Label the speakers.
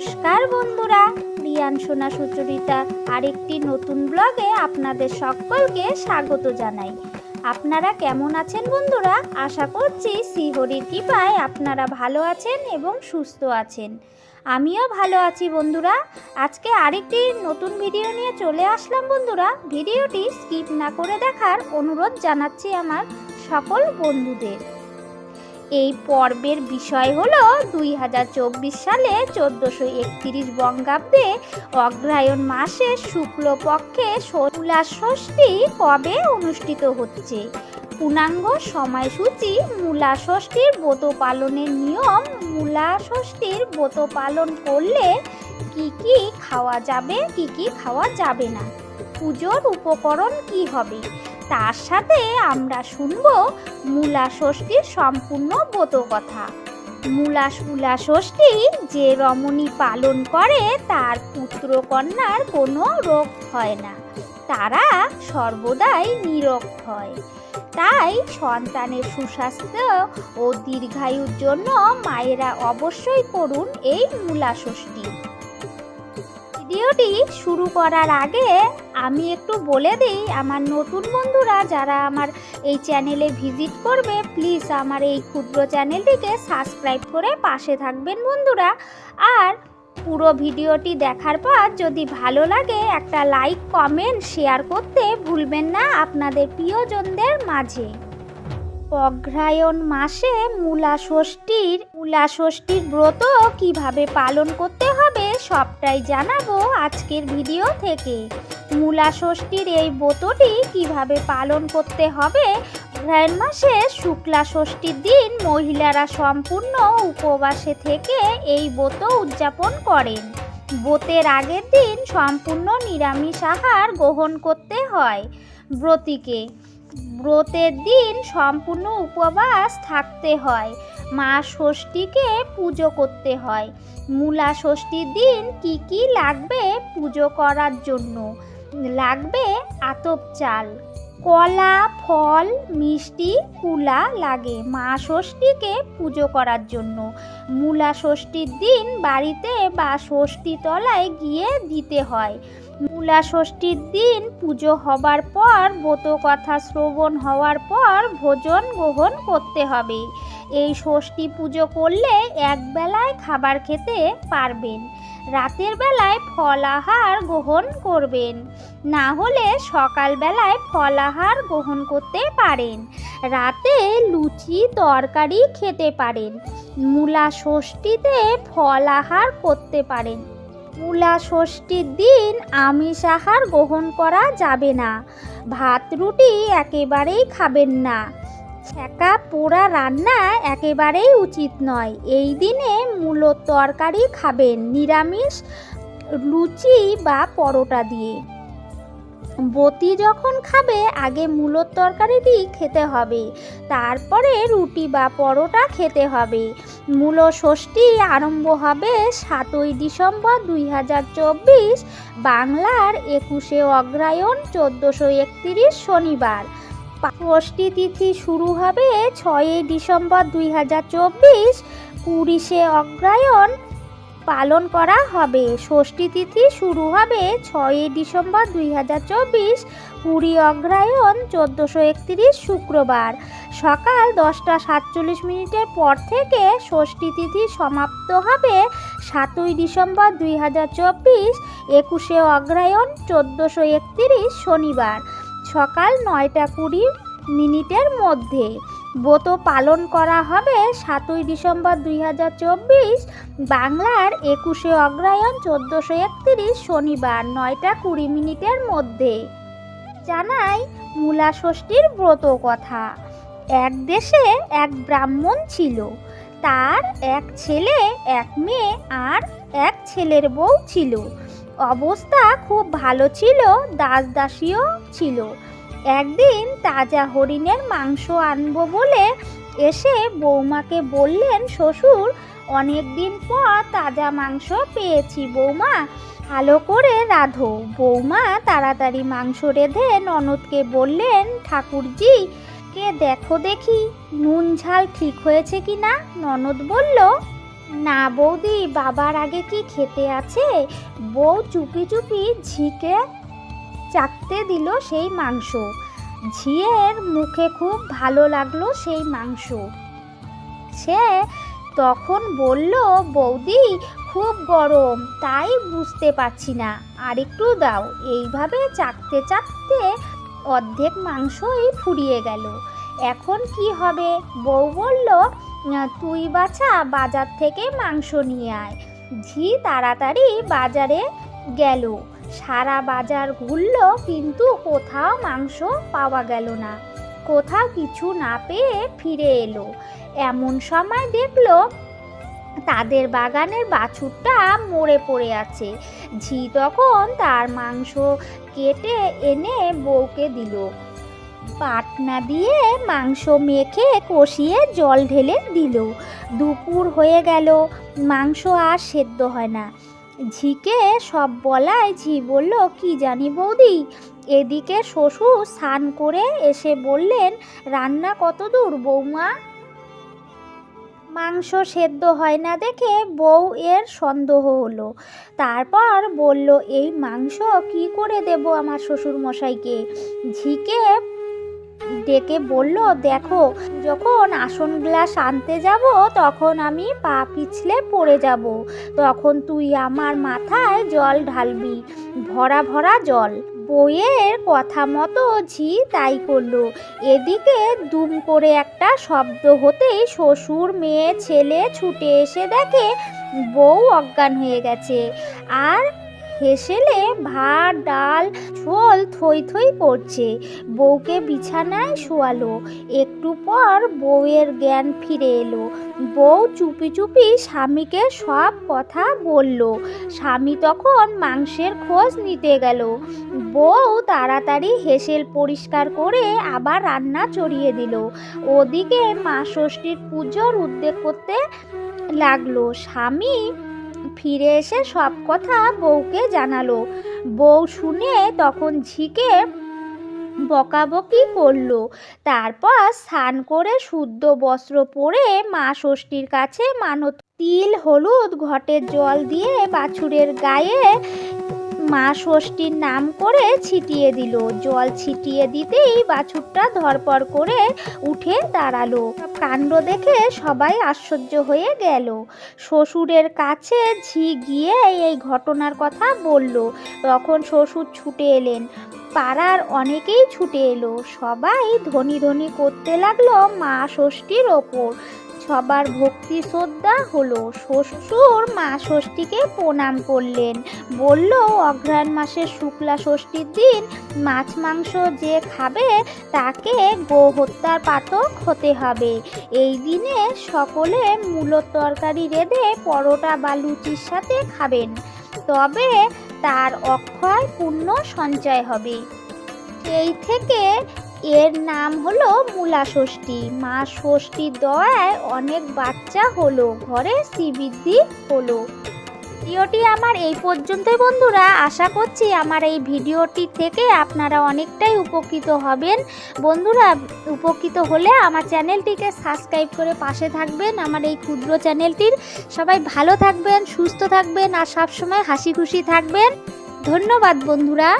Speaker 1: নমস্কার বন্ধুরা, রিয়ান সোনা সুচরিতা আরেকটি নতুন ব্লগে আপনাদের সকলকে স্বাগত জানাই। আপনারা কেমন আছেন বন্ধুরা? আশা করছি শ্রীহরির কৃপায় আপনারা ভালো আছেন এবং সুস্থ আছেন। আমিও ভালো আছি বন্ধুরা। আজকে আরেকটি নতুন ভিডিও নিয়ে চলে আসলাম বন্ধুরা। ভিডিওটি স্কিপ না করে দেখার অনুরোধ জানাচ্ছি আমার সকল বন্ধুদের। এই পর্বের বিষয় হল দুই হাজার চব্বিশ সালে চোদ্দোশো একত্রিশ বঙ্গাব্দে অগ্রায়ণ মাসের শুক্লপক্ষে তুলা ষষ্ঠী কবে অনুষ্ঠিত হচ্ছে? পূর্ণাঙ্গ সময়সূচি মূলা ষষ্ঠীর ব্রত পালনের নিয়ম মূলা ষষ্ঠীর ব্রত পালন করলে কি কি খাওয়া যাবে, কি কি খাওয়া যাবে না? পুজোর উপকরণ কি হবে? তার সাথে আমরা শুনব মূলা ষষ্ঠীর সম্পূর্ণ কথা মূলা মূলা ষষ্ঠী যে রমণী পালন করে, তার পুত্র কন্যার কোনো রোগ হয় না। তারা সর্বদাই নিরোগ হয়। তাই সন্তানের সুস্বাস্থ্য ও দীর্ঘায়ুর জন্য মায়েরা অবশ্যই করুন এই মূলা ষষ্ঠী ভিডিওটি শুরু করার আগে আমি একটু বলে দিই, আমার নতুন বন্ধুরা যারা আমার এই চ্যানেলে ভিজিট করবে, প্লিজ আমার এই ক্ষুদ্র চ্যানেলটিকে সাবস্ক্রাইব করে পাশে থাকবেন বন্ধুরা। আর পুরো ভিডিওটি দেখার পর যদি ভালো লাগে, একটা লাইক, কমেন্ট, শেয়ার করতে ভুলবেন না আপনাদের প্রিয়জনদের মাঝে। অগ্রায়ণ মাসে মূলা ষষ্ঠীর মূলা ষষ্ঠীর ব্রত কীভাবে পালন করতে হবে সবটাই জানাব আজকের ভিডিও থেকে। মূলা ষষ্ঠীর এই ব্রতটি কীভাবে পালন করতে হবে? অগ্রায়ণ মাসে শুক্লা ষষ্ঠীর দিন মহিলারা সম্পূর্ণ উপবাসে থেকে এই ব্রত উদযাপন করেন। ব্রতের আগের দিন সম্পূর্ণ নিরামিষ আহার গ্রহণ করতে হয়। ব্রতীকে ব্রতের দিন সম্পূর্ণ উপবাস থাকতে হয়। মা ষষ্ঠীকে পুজো করতে হয়। মূলা ষষ্ঠীর দিন কি কি লাগবে পুজো করার জন্য? লাগবে আতপ চাল, কলা, ফল, মিষ্টি, কুলা লাগে মা ষষ্ঠীকে পুজো করার জন্য। মূলা ষষ্ঠীর দিন বাড়িতে বা ষষ্ঠী তলায় গিয়ে দিতে হয়। মূলা ষষ্ঠীর দিন পুজো হবার পর ব্রত কথা শ্রবণ হওয়ার পর ভোজন গ্রহণ করতে হবে। এই ষষ্ঠী পুজো করলে একবেলায় খাবার খেতে পারবেন। রাতের বেলায় ফলাহার গ্রহণ করবেন। না হলে সকালবেলায় ফলাহার গ্রহণ করতে পারেন। রাতে লুচি, তরকারি খেতে পারেন। মূলা ষষ্ঠীতে ফলাহার করতে পারেন। মূলা ষষ্ঠীর দিন আমিষ আহার গ্রহণ করা যাবে না। ভাত, রুটি একেবারেই খাবেন না। একা পোড়া রান্না একেবারেই উচিত নয়। এই দিনে মূলো তরকারি খাবেন নিরামিষ, লুচি বা পরোটা দিয়ে। বতি যখন খাবে, আগে মূলোর তরকারিটি খেতে হবে। তারপরে রুটি বা পরোটা খেতে হবে। মূল ষষ্ঠী আরম্ভ হবে সাতই ডিসেম্বর দুই হাজার চব্বিশ, বাংলার একুশে অগ্রায়ণ চোদ্দোশো একত্রিশ শনিবার। ষষ্ঠী তিথি শুরু হবে ছয়ই ডিসেম্বর দুই হাজার চব্বিশ, কুড়িশে অগ্রায়ণ পালন করা হবে। ষষ্ঠী তিথি শুরু হবে ছয়ই ডিসেম্বর দুই হাজার চব্বিশ কুড়ি অগ্রায়ণ চোদ্দোশো একত্রিশ শুক্রবার। সকাল দশটা সাতচল্লিশ মিনিটের পর থেকে ষষ্ঠী তিথি সমাপ্ত হবে সাতই ডিসেম্বর দুই হাজার চব্বিশ, একুশে অগ্রায়ণ চোদ্দোশো একত্রিশ শনিবার। সকাল নয়টা কুড়ি মিনিটের মধ্যে। ব্রত পালন করা হবে সাতই ডিসেম্বর দুই হাজার চব্বিশ, বাংলার একুশে অগ্রায়ণ চোদ্দোশো একত্রিশ শনিবার নয়টা কুড়ি মিনিটের মধ্যে। জানাই মূলা ষষ্ঠীর ব্রত কথা। এক দেশে এক ব্রাহ্মণ ছিল। তার এক ছেলে, এক মেয়ে আর এক ছেলের বউ ছিল। অবস্থা খুব ভালো ছিল দাস দাসীও ছিল। একদিন তাজা হরিণের মাংস আনব বলে এসে বৌমাকে বললেন, শ্বশুর অনেক দিন পর তাজা মাংস পেয়েছি বৌমা। ভালো করে রাধো। বৌমা তাড়াতাড়ি মাংস রেঁধে ননদকে বললেন, ঠাকুরজি, কে দেখো দেখি, নুন ঝাল ঠিক হয়েছে কি না? ননদ বলল, না বৌদি, বাবার আগে কি খেতে আছে? বউ চুপি চুপি ঝিকে চাকতে দিল সেই মাংস। ঝিয়ের মুখে খুব ভালো লাগল সেই মাংস। সে তখন বলল, বৌদি, খুব গরম, তাই বুঝতে পারছি না। আর একটু দাও। এইভাবে চাকতে চাকতে অর্ধেক মাংসই ফুরিয়ে গেল। এখন কি হবে? বউ বলল, তুই বাছা, বাজার থেকে মাংস নিয়ে আয়। ঝি তাড়াতাড়ি বাজারে গেল। সারা বাজার ঘুরল কিন্তু কোথাও মাংস পাওয়া গেল না। কোথাও কিছু না পেয়ে ফিরে এলো। এমন সময় দেখল তাদের বাগানের বাছুরটা মরে পড়ে আছে। ঝি তখন তার মাংস কেটে এনে বউকে দিল। পাটনা দিয়ে মাংস মেখে কষিয়ে জল ঢেলে দিল। দুপুর হয়ে গেল। মাংস আর সেদ্ধ হয় না। ঝিকে সব বলায় ঝি বলল, কি জানি বৌদি? এদিকে শ্বশুর স্নান করে এসে বললেন, রান্না কত দূর বৌমা? মাংস সেদ্ধ হয় না দেখে বউ এর সন্দেহ হলো। তারপর বলল, এই মাংস কি করে দেব আমার শ্বশুর মশাইকে ঝিকে ডেকে বলল, দেখো, যখন আসন গ্লাস আনতে যাব, তখন আমি পা পিছলে পড়ে যাব। তখন তুই আমার মাথায় জল ঢালবি, ভরা ভরা জল। বইয়ের কথা মতো ঝি তাই করল। এদিকে দুম করে একটা শব্দ হতেই শ্বশুর, মেয়ে, ছেলে ছুটে এসে দেখে বউ অজ্ঞান হয়ে গেছে। আর হেসেলে ভাত ডাল, ঝোল থই থই করছে বউকে বিছানায় শোয়ালো। একটু পর বউয়ের জ্ঞান ফিরে এলো। বউ চুপি চুপি স্বামীকে সব কথা বলল। স্বামী তখন মাংসের খোঁজ নিতে গেল। বউ তাড়াতাড়ি হেসেল পরিষ্কার করে আবার রান্না চড়িয়ে দিল। ওদিকে মা ষষ্ঠীর পুজোর উদ্যোগ করতে লাগল। স্বামী ফিরে এসে সব কথা বউকে জানালো। বউ শুনে তখন ঝিকে বকাবকি করল। তারপর স্নান করে শুদ্ধ বস্ত্র পরে মা ষষ্ঠীর কাছে মানত তিল, হলুদ, ঘটের জল দিয়ে বাছুরের গায়ে মা ষষ্ঠীর নাম করে ছিটিয়ে দিল। জল ছিটিয়ে দিতেই বাছুরটা ধরপড় করে উঠে দাঁড়াল। কাণ্ড দেখে সবাই আশ্চর্য হয়ে গেল। শ্বশুরের কাছে ঝি গিয়ে এই ঘটনার কথা বলল। তখন শ্বশুর ছুটে এলেন। পাড়ার অনেকেই ছুটে এলো। সবাই ধনী ধনী করতে লাগল মা ষষ্ঠীর ওপর। সবার ভক্তি শ্রদ্ধা হলো শ্বশুর মা ষষ্ঠীকে প্রণাম করলেন। বলল, অঘ্রাণ মাসের শুক্লা ষষ্ঠীর দিন মাছ মাংস যে খাবে তাকে গো হত্যার পাতক হতে হবে। এই দিনে সকলে মূলত তরকারি রেঁধে পরোটা বা লুচির সাথে খাবেন। তবে তার অক্ষয় পুণ্য সঞ্চয় হবে। এই থেকে এর নাম হলো মূলা ষষ্ঠী। মা ষষ্ঠীর দয়ায় অনেক বাচ্চা হলো, ঘরে শ্রীবৃদ্ধি হলো। ভিডিওটি আমার এই পর্যন্তই বন্ধুরা। আশা করছি আমার এই ভিডিওটি থেকে আপনারা অনেকটাই উপকৃত হবেন। বন্ধুরা, উপকৃত হলে আমার চ্যানেলটিকে সাবস্ক্রাইব করে পাশে থাকবেন, আমার এই ক্ষুদ্র চ্যানেলটির। সবাই ভালো থাকবেন, সুস্থ থাকবেন, আর সবসময় হাসি খুশি থাকবেন। ধন্যবাদ বন্ধুরা।